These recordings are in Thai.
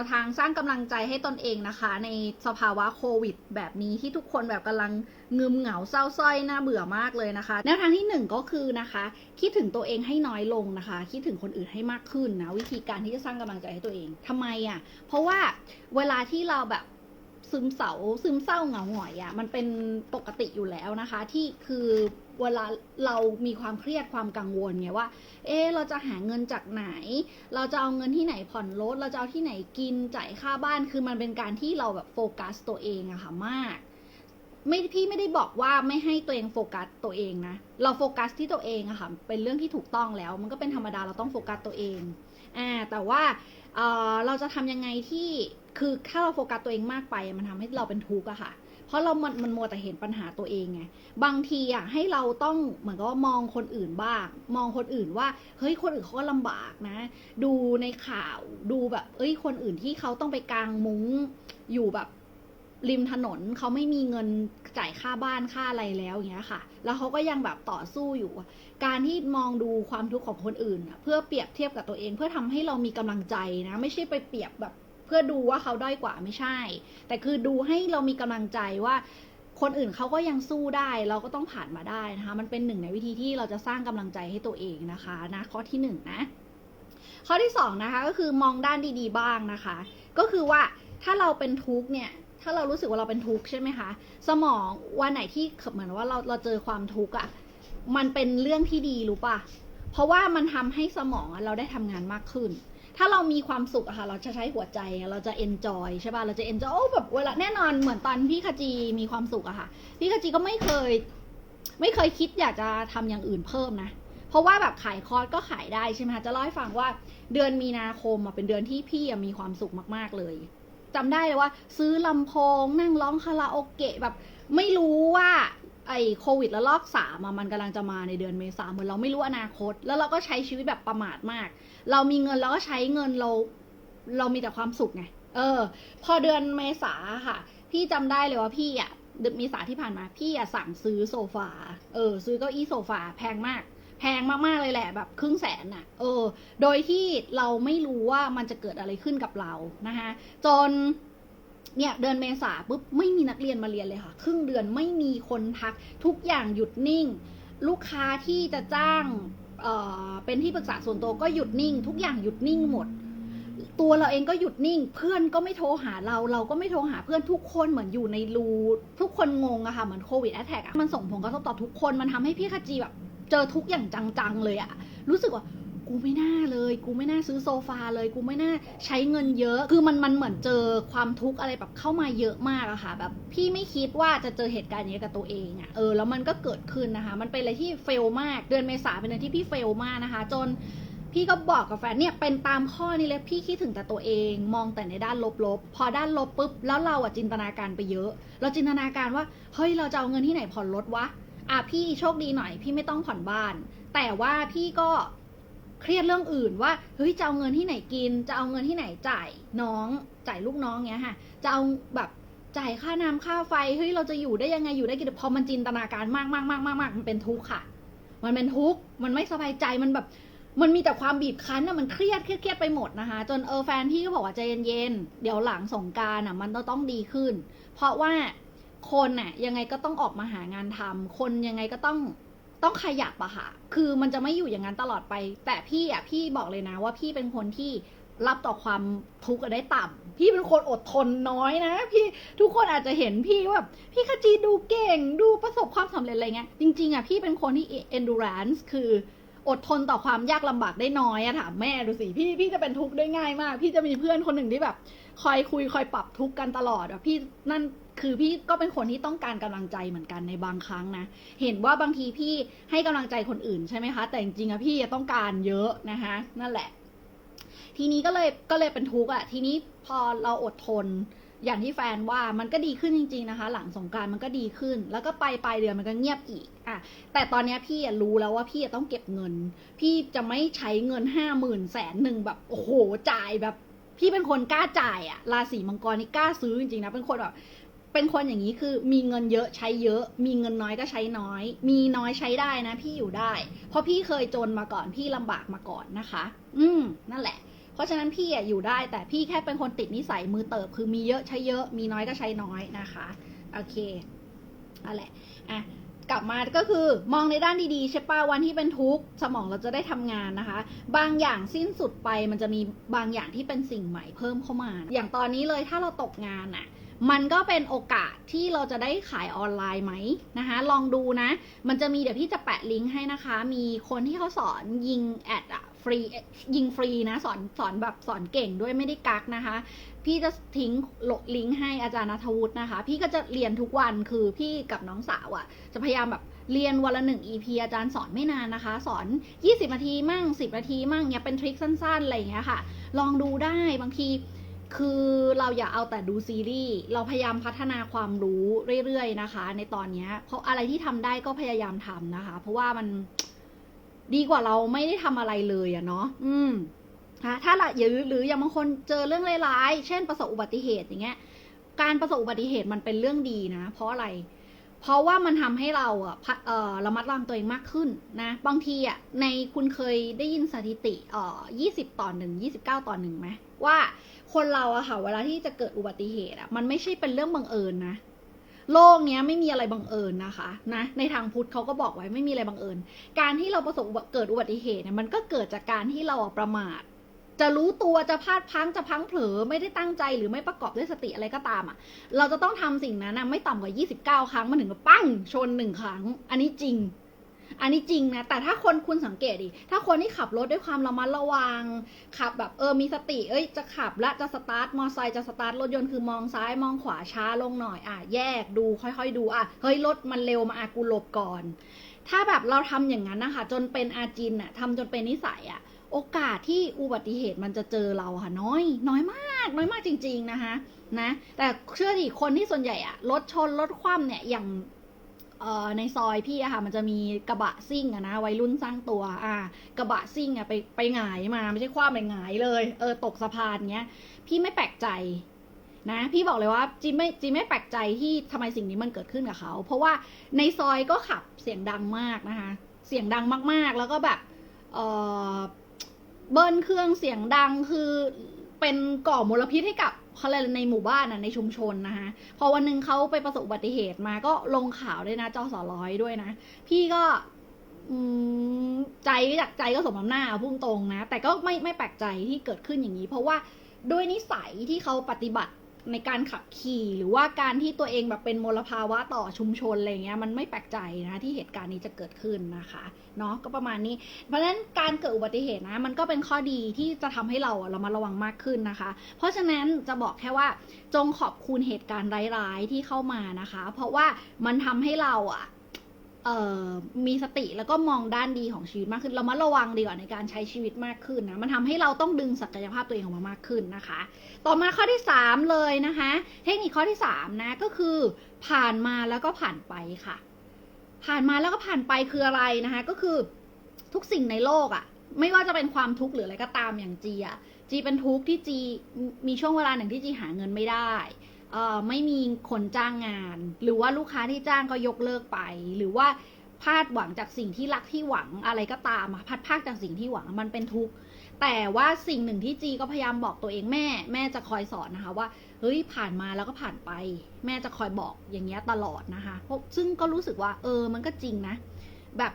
วทางสร้างกำลังใจให้ตนเองนะคะ ในสภาวะโควิด แบบนี้ที่ทุกคนแบบกำลังงึมเหงาเศร้าส้อยน่าเบื่อมากเลยนะคะ แนวทางที่หนึ่งก็คือนะคะ คิดถึงตัวเองให้น้อยลงนะคะ คิดถึงคนอื่นให้มากขึ้นนะวิธีการที่จะสร้างกำลังใจให้ตัวเองทำไมอะเพราะว่าเวลาที่เราแบบซึมเศร้าซึมเศร้าเหงาหงอยอะ่ะมันเป็นปกติอยู่แล้วนะคะ ที่คือ เวลาเรามีความเครียดความกังวลไงว่า เอ๊เราจะหาเงินจากไหน เราจะเอาเงินที่ไหนผ่อนรถ เราจะเอาที่ไหนกินจ่ายค่าบ้าน คือมันเป็นการที่เราแบบโฟกัสตัวเองอะค่ะมากไม่พี่ไม่ได้บอกว่าไม่ให้ตัวเองโฟกัสตัวเองนะ เราโฟกัสที่ตัวเองอะค่ะ เป็นเรื่องที่ถูกต้องแล้ว มันก็เป็นธรรมดาเราต้องโฟกัสตัวเองอ่าแต่ว่าเเราจะทำยังไงที่คือถ้าเราโฟกัสตัวเองมากไป มันทำให้เราเป็นทุกข์อะค่ะ เพราะเรามันมันมัวแต่เห็นปัญหาตัวเองไง บางทีอะให้เราต้องเหมือนกับว่ามองคนอื่นบ้าง มองคนอื่นว่า เฮ้ยคนอื่นเขาก็ลำบากนะ ดูในข่าวดูแบบ เอ้ยคนอื่นที่เขาต้องไปกางมุ้งอยู่แบบริมถนนเขาไม่มีเงินจ่ายค่าบ้านค่าอะไรแล้วอย่างเงี้ยค่ะ แล้วเขาก็ยังแบบต่อสู้อยู่ การที่มองดูความทุกข์ของคนอื่น เพื่อเปรียบเทียบกับตัวเองเพื่อทำให้เรามีกำลังใจนะ ไม่ใช่ไปเปรียบแบบ พื่อดูว่าเขาด้อยกว่าไม่ใช่ แต่คือดูให้เรามีกำลังใจว่าคนอื่นเขาก็ยังสู้ได้ เราก็ต้องผ่านมาได้นะคะ มันเป็นหนึ่งในวิธีที่เราจะสร้างกำลังใจให้ตัวเองนะคะนะข้อที่หนึ่งนะข้อที่สองนะคะก็คือมองด้านดีๆบ้างนะคะ ก็คือว่าถ้าเราเป็นทุกข์เนี่ยถ้าเรารู้สึกว่าเราเป็นทุกข์ใช่ไหมคะ สมองวันไหนที่เหมือนว่าเราเราเจอความทุกข์อะ่ะมันเป็นเรื่องที่ดีรู้ป่ะเพราะว่ามันทำให้สมองเราได้ทำงานมากขึ้น ถ้าเรามีความสุขอะค่ะ เราจะใช้หัวใจ เราจะ enjoy ใช่ป่ะ เราจะ enjoy โอ้แบบเวลาแน่นอนเหมือนตอนพี่ขจีมีความสุขอะค่ะ พี่ขจีก็ไม่เคย ไม่เคยคิดอยากจะทำอย่างอื่นเพิ่มนะ เพราะว่าแบบขายคอร์สก็ขายได้ใช่ไหมคะจะเล่าให้ฟังว่าเดือนมีนาคมเป็นเดือนที่พี่มีความสุขมาก ๆเลยจำได้เลยว่า ซื้อลำโพงนั่งร้องคาราโอเกะแบบไม่รู้ว่า ไอโควิดแล้วลอกสามมันกำลังจะมาในเดือนเมษาเหมือนเราไม่รู้อนาคต แล้วเราก็ใช้ชีวิตแบบประมาทมาก เรามีเงินเราก็ใช้เงินเราเรามีแต่ความสุขไง เออ พอเดือนเมษาค่ะ พี่จำได้เลยว่าพี่อะเดือนเมษาที่ผ่านมา พี่อะสั่งซื้อโซฟา เออ ซื้อเก้าอี้โซฟาแพงมาก แพงมากๆเลยแหละแบบครึ่งแสนน่ะ เออ โดยที่เราไม่รู้ว่ามันจะเกิดอะไรขึ้นกับเรานะคะจน เนี่ยเดือนเมษาปุ๊บไม่มีนักเรียนมาเรียนเลยค่ะ ครึ่งเดือนไม่มีคนทักทุกอย่างหยุดนิ่ง ลูกค้าที่จะจ้างเเป็นที่ปรึกษาส่วนตัวก็หยุดนิ่ง ทุกอย่างหยุดนิ่งหมด ตัวเราเองก็หยุดนิ่ง เพื่อนก็ไม่โทรหาเรา เราก็ไม่โทรหาเพื่อนทุกคนเหมือนอยู่ในรูทุกคนงงอะค่ะเหมือนโควิดแอทแทกมันส่งผลกระทบต่อทุกคนมันทำให้พี่ขจีแบบเจอทุกอย่างจังๆเลยอะรู้สึกว่า กูไม่น่าเลย กูไม่น่าซื้อโซฟาเลย กูไม่น่าใช้เงินเยอะ คือมันมันเหมือนเจอความทุกข์อะไรแบบเข้ามาเยอะมากอะค่ะ แบบพี่ไม่คิดว่าจะเจอเหตุการณ์อย่างนี้กับตัวเองอะเออแล้วมันก็เกิดขึ้นนะคะ มันเป็นอะไรที่เฟลมาก เดือนเมษาเป็นเดือนที่พี่เฟลมากนะคะ จนพี่ก็บอกกับแฟนเนี่ยเป็นตามข้อนี้เลยพี่คิดถึงแต่ตัวเองมองแต่ในด้านลบๆ พอด้านลบปุ๊บแล้วเราอะจินตนาการไปเยอะ เราจินตนาการว่าเฮ้ยเราจะเอาเงินที่ไหนผ่อนรถวะอะพี่โชคดีหน่อย พี่ไม่ต้องผ่อนบ้าน แต่ว่าพี่ก็ เครียดเรื่องอื่นว่าเฮ้ยจะเอาเงินที่ไหนกิน จะเอาเงินที่ไหนจ่ายน้องจ่ายลูกน้องเงี้ยค่ะ จะเอาแบบจ่ายค่าน้ำค่าไฟเฮ้ยเราจะอยู่ได้ยังไงอยู่ได้กี่เดือนพอมันจินตนาการมากมากมากมากมากมันเป็นทุกข์ค่ะ มันเป็นทุกข์มันไม่สบายใจมันแบบ มันมีแต่ความบีบคั้นอะมันเครียดเครียดเครียดไปหมดนะคะ จนเออแฟนพี่ก็บอกว่าใจเย็นๆเดี๋ยวหลังสงการอะมันต้องต้องดีขึ้น เพราะว่าคนน่ะยังไงก็ต้องออกมาหางานทำคนยังไงก็ต้อง ต้องขยับอะค่ะ คือมันจะไม่อยู่อย่างนั้นตลอดไป แต่พี่อะพี่บอกเลยนะว่าพี่เป็นคนที่รับต่อความทุกข์ได้ต่ำพี่เป็นคนอดทนน้อยนะ พี่ทุกคนอาจจะเห็นพี่ว่าพี่ขจีดูเก่งดูประสบความสำเร็จอะไรเงี้ยจริง ๆอะพี่เป็นคนที่ endurance คืออดทนต่อความยากลำบากได้น้อยอะถามแม่ดูสิพี่พี่จะเป็นทุกข์ได้ง่ายมาก พี่จะมีเพื่อนคนหนึ่งที่แบบ คอยคุยคอยปรับทุกข์กันตลอดอะพี่นั่น คือพี่ก็เป็นคนที่ต้องการกำลังใจเหมือนกันในบางครั้งนะ เห็นว่าบางทีพี่ให้กำลังใจคนอื่นใช่ไหมคะ แต่จริงๆอะพี่ต้องการเยอะนะคะ นั่นแหละ ทีนี้ก็เลยก็เลยเป็นทุกข์อะทีนี้พอเราอดทนอย่างที่แฟนว่ามันก็ดีขึ้นจริง ๆนะคะ หลังสงการมันก็ดีขึ้น แล้วก็ไปปลายเดือนมันก็เงียบอีกอะแต่ตอนเนี้ยพี่รู้แล้วว่าพี่ต้องเก็บเงิน พี่จะไม่ใช้เงินห้าหมื่นแสนหนึ่งแบบโอ้โหจ่ายแบบ พี่เป็นคนกล้าจ่ายอะราศีมังกรนี่กล้าซื้อจริงๆนะเป็นคนแบบ เป็นคนอย่างนี้คือมีเงินเยอะใช้เยอะ มีเงินน้อยก็ใช้น้อย มีน้อยใช้ได้นะ พี่อยู่ได้ เพราะพี่เคยจนมาก่อนพี่ลำบากมาก่อนนะคะ อืมนั่นแหละ เพราะฉะนั้นพี่อะอยู่ได้ แต่พี่แค่เป็นคนติดนิสัยมือเติบ คือมีเยอะใช้เยอะ มีน้อยก็ใช้น้อยนะคะโอเคนั่นแหละอะกลับมาก็คือมองในด้านดีๆใช่ป่ะวันที่เป็นทุกข์สมองเราจะได้ทำงานนะคะ บางอย่างสิ้นสุดไปมันจะมีบางอย่างที่เป็นสิ่งใหม่เพิ่มเข้ามานะอย่างตอนนี้เลยถ้าเราตกงานอะ่ะ มันก็เป็นโอกาสที่เราจะได้ขายออนไลน์ไหมนะคะ ลองดูนะ มันจะมีเดี๋ยวพี่จะแปะลิงก์ให้นะคะ มีคนที่เขาสอนยิงแอดอะฟรียิงฟรีนะ สอนสอนแบบสอนเก่งด้วยไม่ได้กักนะคะ พี่จะทิ้งหลกลิงก์ให้อาจารย์นัทวุฒินะคะ พี่ก็จะเรียนทุกวันคือพี่กับน้องสาวอะจะพยายามแบบเรียนวันละหนึ่ง EP อาจารย์สอนไม่นานนะคะ สอน 20 นาทีมั่ง 10 นาทีมั่งเนี่ยเป็นทริคสั้นๆอะไรอย่างเงี้ยค่ะ ลองดูได้บางที คือเราอย่าเอาแต่ดูซีรีส์ เราพยายามพัฒนาความรู้เรื่อยๆนะคะ ในตอนนี้เพราะอะไรที่ทำได้ก็พยายามทำนะคะ เพราะว่ามันดีกว่าเราไม่ได้ทำอะไรเลยอะเนาะอืมค่ะถ้าละหรือหรืออย่างบางคนเจอเรื่องร้ายๆ เช่นประสบอุบัติเหตุอย่างเงี้ย การประสบอุบัติเหตุมันเป็นเรื่องดีนะ เพราะอะไร เพราะว่ามันทำให้เราอะพะเออระมัดระวังตัวเองมากขึ้นนะ บางทีอะในคุณเคยได้ยินสถิติเอ่อ20ต่อหนึ่ง29ต่อหนึ่งไหมว่าคนเราอะค่ะเวลาที่จะเกิดอุบัติเหตุอะมันไม่ใช่เป็นเรื่องบังเอิญนะโลกเนี้ยไม่มีอะไรบังเอิญนะคะนะในทางพุทธเขาก็บอกไว้ไม่มีอะไรบังเอิญ การที่เราประสบเกิดอุบัติเหตุเนี่ยมันก็เกิดจากการที่เราประมาท จะรู้ตัวจะพลาดพังจะพังเผลอไม่ได้ตั้งใจหรือไม่ประกอบด้วยสติอะไรก็ตามอะ เราจะต้องทำสิ่งนั้นนะไม่ต่ำกว่า 29 ครั้งมันถึงกับปั้งชนหนึ่งครั้ง อันนี้จริง อันนี้จริงนะ แต่ถ้าคนคุณสังเกตดิ ถ้าคนที่ขับรถด้วยความระมัดระวัง ขับแบบเออมีสติ เอ้ยจะขับและจะสตาร์ทมอเตอร์ไซค์จะสตาร์ทรถยนต์คือมองซ้ายมองขวาช้าลงหน่อยอะแยกดูค่อย ๆ ดูอะเฮ้ยรถมันเร็วมาอากูหลบก่อน ถ้าแบบเราทำอย่างนั้นนะคะจนเป็นอาจินอะทำจนเป็นนิสัยอะ โอกาสที่อุบัติเหตุมันจะเจอเราค่ะน้อย น้อยมาก น้อยมากจริง ๆนะคะนะ แต่เชื่อดิคนที่ส่วนใหญ่อะรถชนรถคว่ำเนี่ยอย่างในซอยพี่อะค่ะ มันจะมีกระบะซิ่งอะนะวัยรุ่นสร้างตัว อ่ากระบะซิ่งอะไปไปหงายมาไม่ใช่คว่ำไปหงายเลย เออตกสะพานเงี้ย พี่ไม่แปลกใจนะ พี่บอกเลยว่าจีไม่จีไม่แปลกใจที่ทำไมสิ่งนี้มันเกิดขึ้นกับเขา เพราะว่าในซอยก็ขับเสียงดังมากนะคะ เสียงดังมากๆ แล้วก็แบบเออ เบิ้ลเครื่องเสียงดังคือเป็นก่อมลพิษให้กับเขาเรียในหมู่บ้านนะในชุมชนนะคะพอวันหนึ่งเขาไปประสบอุบัติเหตุมาก็ลงข่าวด้วยนะจอสอร้อยด้วยนะ พี่ก็ใจจากใจก็สมน้ำหน้าเอาพุ่งตรงนะ แต่ก็ไม่ไม่แปลกใจที่เกิดขึ้นอย่างนี้ เพราะว่าด้วยนิสัยที่เขาปฏิบัติ ในการขับขี่หรือว่าการที่ตัวเองแบบเป็นมลภาวะต่อชุมชนอะไรเงี้ยมันไม่แปลกใจนะที่เหตุการณ์นี้จะเกิดขึ้นนะคะเนาะก็ประมาณนี้ เพราะฉะนั้นการเกิดอุบัติเหตุนะมันก็เป็นข้อดีที่จะทำให้เราอะเรามาระวังมากขึ้นนะคะ เพราะฉะนั้นจะบอกแค่ว่าจงขอบคุณเหตุการณ์ร้ายๆที่เข้ามานะคะ เพราะว่ามันทำให้เราอะ มีสติแล้วก็มองด้านดีของชีวิตมากขึ้น เรามาระวังดีกว่าในการใช้ชีวิตมากขึ้นนะ มันทำให้เราต้องดึงศักยภาพตัวเองออกมามากขึ้นนะคะ ต่อมาข้อที่สามเลยนะคะ เทคนิคข้อที่สามนะก็คือ ผ่านมาแล้วก็ผ่านไปค่ะ ผ่านมาแล้วก็ผ่านไปคืออะไรนะคะ ก็คือทุกสิ่งในโลกอะ่ะ ไม่ว่าจะเป็นความทุกข์หรืออะไรก็ตามอย่างจีอะ่ะจีเป็นทุกข์ที่จีมีช่วงเวลาหนึ่งที่จีหาเงินไม่ได้ เอ่อไม่มีคนจ้างงาน หรือว่าลูกค้าที่จ้างก็ยกเลิกไป หรือว่าพลาดหวังจากสิ่งที่รักที่หวังอะไรก็ตามอะพัดพลาดจากสิ่งที่หวังมันเป็นทุกข์แต่ว่าสิ่งหนึ่งที่จีก็พยายามบอกตัวเองแม่แม่จะคอยสอนนะคะว่าเฮ้ยผ่านมาแล้วก็ผ่านไป แม่จะคอยบอกอย่างเงี้ยตลอดนะคะเพราะซึ่งก็รู้สึกว่า เออมันก็จริงนะ แบบ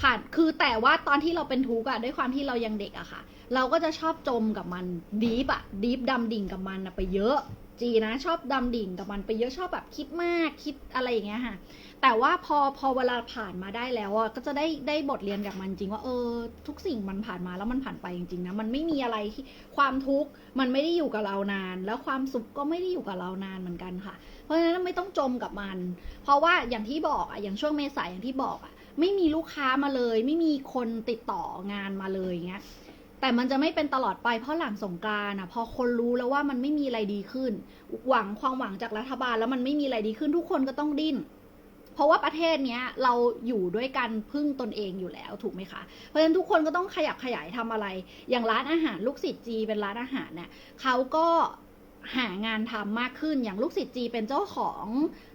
ผ่านคือแต่ว่าตอนที่เราเป็นทุกข์อะด้วยความที่เรายังเด็กอะค่ะ เราก็จะชอบจมกับมันดีฟอะดีฟดำดิ่งกับมันไปเยอะ จีนะชอบดำดิ่งกับมันไปเยอะชอบแบบคิดมากคิดอะไรอย่างเงี้ยค่ะ แต่ว่าพอพอเวลาผ่านมาได้แล้วอะก็จะได้ได้บทเรียนกับมันจริงว่าเออ ทุกสิ่งมันผ่านมาแล้วมันผ่านไปจริงๆนะมันไม่มีอะไรที่ความทุกข์มันไม่ได้อยู่กับเรานาน แล้วความสุขก็ไม่ได้อยู่กับเรานานเหมือนกันค่ะ เพราะฉะนั้นไม่ต้องจมกับมัน เพราะว่าอย่างที่บอกอะอย่างช่วงเมษายอย่างที่บอกอะไม่มีลูกค้ามาเลย ไม่มีคนติดต่องานมาเลยอย่างเงี้ย แต่มันจะไม่เป็นตลอดไปเพราะหลังสงกรานต์อะ พอคนรู้แล้วว่ามันไม่มีอะไรดีขึ้น หวังความหวังจากรัฐบาลแล้วมันไม่มีอะไรดีขึ้นทุกคนก็ต้องดิ้น เพราะว่าประเทศเนี้ยเราอยู่ด้วยกันพึ่งตนเองอยู่แล้วถูกไหมคะ เพราะฉะนั้นทุกคนก็ต้องขยับขยายทำอะไร อย่างร้านอาหารลูกศิษย์จีเป็นร้านอาหารเนี่ยเขาก็หางานทำมากขึ้นอย่างลูกศิษย์จีเป็นเจ้าของ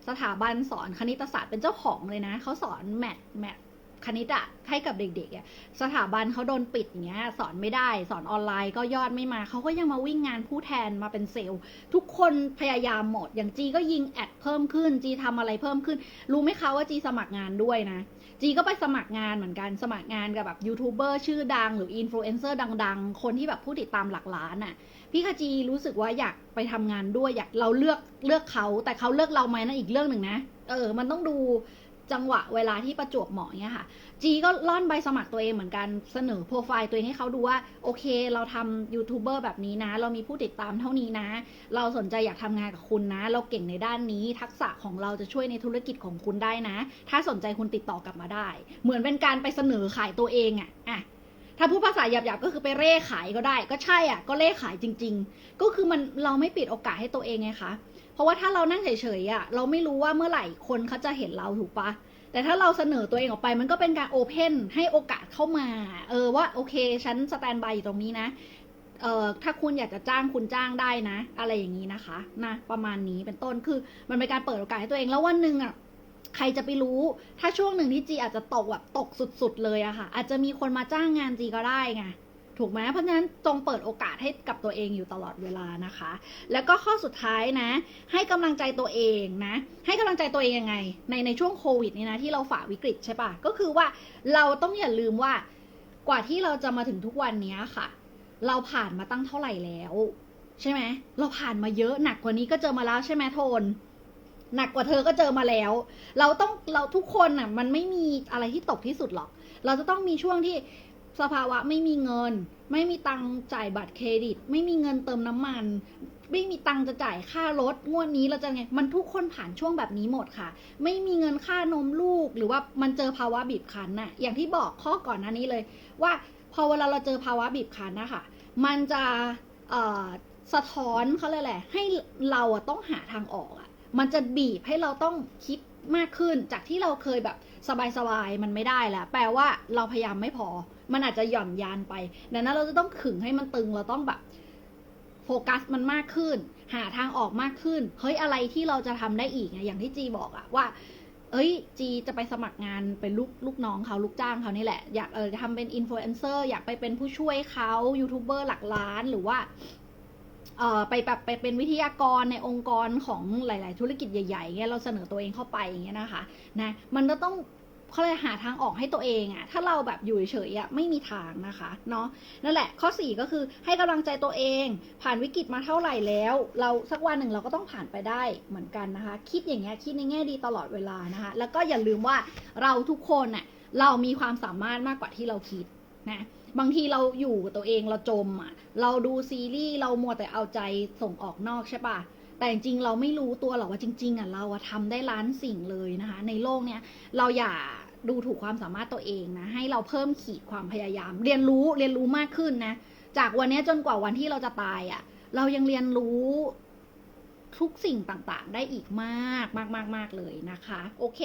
สถาบันสอนคณิตศาสตร์เป็นเจ้าของเลยนะเขาสอนแมทแมท คณิตอะให้กับเด็กๆอะสถาบันเขาโดนปิดอย่างเงี้ยสอนไม่ได้สอนออนไลน์ก็ยอดไม่มาเขาก็ยังมาวิ่งงานผู้แทนมาเป็นเซลล์ ทุกคนพยายามหมด อย่างจีก็ยิงแอดเพิ่มขึ้นจีทำอะไรเพิ่มขึ้น รู้ไหมคะว่าจีสมัครงานด้วยนะ จีก็ไปสมัครงานเหมือนกันสมัครงานกับแบบยูทูบเบอร์ชื่อดังหรืออินฟลูเอนเซอร์ดังๆ คนที่แบบผู้ติดตามหลักล้านน่ะพี่คาจีรู้สึกว่าอยากไปทำงานด้วยอยากเราเลือกเลือกเขา แต่เขาเลือกเราไหมนั่นอีกเรื่องหนึ่งนะเออ มันต้องดู จังหวะเวลาที่ประจวบเหมาะเนี้ยค่ะ จีก็ล่อนใบสมัครตัวเองเหมือนกันเสนอโปรไฟล์ตัวเองให้เขาดูว่า โอเค เราทำยูทูบเบอร์แบบนี้นะ เรามีผู้ติดตามเท่านี้นะ เราสนใจอยากทำงานกับคุณนะ เราเก่งในด้านนี้ ทักษะของเราจะช่วยในธุรกิจของคุณได้นะ ถ้าสนใจคุณติดต่อกลับมาได้ เหมือนเป็นการไปเสนอขายตัวเองอะอะถ้าพูดภาษาหยาบๆก็คือไปเร่ขายก็ได้ ก็ใช่อะ ก็เร่ขายจริง ๆ ก็คือมันเราไม่ปิดโอกาสให้ตัวเองไงคะ เพราะว่าถ้าเรานั่งเฉยๆอะเราไม่รู้ว่าเมื่อไหร่คนเขาจะเห็นเราถูกปะแต่ถ้าเราเสนอตัวเองออกไปมันก็เป็นการโอเพนให้โอกาสเข้ามา เออว่าโอเคฉันสแตนบายอยู่ตรงนี้นะ เอ่อถ้าคุณอยากจะจ้างคุณจ้างได้นะ อะไรอย่างนี้นะคะนะประมาณนี้เป็นต้นคือมันเป็นการเปิดโอกาสให้ตัวเองแล้ววันหนึ่งอะใครจะไปรู้ ถ้าช่วงหนึ่งที่จีอาจจะตกแบบตกสุดๆเลยอะค่ะ อาจจะมีคนมาจ้างงานจีก็ได้ไง ถูกไหมเพราะฉะนั้นจงเปิดโอกาสให้กับตัวเองอยู่ตลอดเวลานะคะ แล้วก็ข้อสุดท้ายนะ ให้กำลังใจตัวเองนะ ให้กำลังใจตัวเองยังไง ในในช่วงโควิดนี้นะที่เราฝ่าวิกฤตใช่ปะก็คือว่าเราต้องอย่าลืมว่ากว่าที่เราจะมาถึงทุกวันนี้ค่ะ เราผ่านมาตั้งเท่าไหร่แล้วใช่ไหมเราผ่านมาเยอะหนักกว่านี้ก็เจอมาแล้วใช่ไหมโทนหนักกว่าเธอก็เจอมาแล้ว เราต้องเราทุกคนน่ะ มันไม่มีอะไรที่ตกที่สุดหรอก เราจะต้องมีช่วงที่ สภาวะไม่มีเงิน ไม่มีตังจ่ายบัตรเครดิต ไม่มีเงินเติมน้ำมัน ไม่มีตังจะจ่ายค่ารถงวดนี้เราจะไงมันทุกคนผ่านช่วงแบบนี้หมดค่ะ ไม่มีเงินค่านมลูก หรือว่ามันเจอภาวะบีบคั้นน่ะอย่างที่บอกข้อก่อนหน้านี้เลย ว่าพอเวลาเราเจอภาวะบีบคั้นนะคะมันจะสะท้อนเขาเลยแหละ ให้เราต้องหาทางออกอะมันจะบีบให้เราต้องคิดมากขึ้นจากที่เราเคยแบบสบายๆมันไม่ได้แล้วแปลว่าเราพยายามไม่พอ มันอาจจะหย่อนยานไป ดังนั้นเราจะต้องขึงให้มันตึงเราต้องแบบโฟกัสมันมากขึ้น หาทางออกมากขึ้น เฮ้ยอะไรที่เราจะทำได้อีกไงอย่างที่จีบอกอะว่า เอ้ย จีจะไปสมัครงานเป็นลูกลูกน้องเขาลูกจ้างเขานี่แหละ อยากเออทำเป็นอินฟลูเอนเซอร์อยากไปเป็นผู้ช่วยเขายูทูบเบอร์หลักล้านหรือว่าเอ่อไปแบบไปเป็นวิทยากรในองค์กรของหลาย ๆ ธุรกิจใหญ่ๆเงี้ยเราเสนอตัวเองเข้าไปอย่างเงี้ยนะคะนะมันก็ต้อง เขาเลยหาทางออกให้ตัวเองอะถ้าเราแบบอยู่เฉยๆอะไม่มีทางนะคะเนาะนั่นแหละข้อ 4 ก็คือให้กำลังใจตัวเอง ผ่านวิกฤตมาเท่าไหร่แล้ว เราสักวันหนึ่งเราก็ต้องผ่านไปได้เหมือนกันนะคะ คิดอย่างเงี้ยคิดในแง่ดีตลอดเวลานะคะ แล้วก็อย่าลืมว่าเราทุกคนน่ะเรามีความสามารถมากกว่าที่เราคิดนะบางทีเราอยู่กับตัวเองเราจมอะ เราดูซีรีส์เรามัวแต่เอาใจส่งออกนอกใช่ปะแต่จริงเราไม่รู้ตัวหรอกว่าจริง ๆอะเราทำได้ล้านสิ่งเลยนะคะ ในโลกเนี้ยเราอย่า ดูถูกความสามารถตัวเองนะ ให้เราเพิ่มขีดความพยายาม เรียนรู้เรียนรู้มากขึ้นนะ จากวันนี้จนกว่าวันที่เราจะตายอะ เรายังเรียนรู้ทุกสิ่งต่างๆ ได้อีกมากมากมากเลยนะคะ โอเค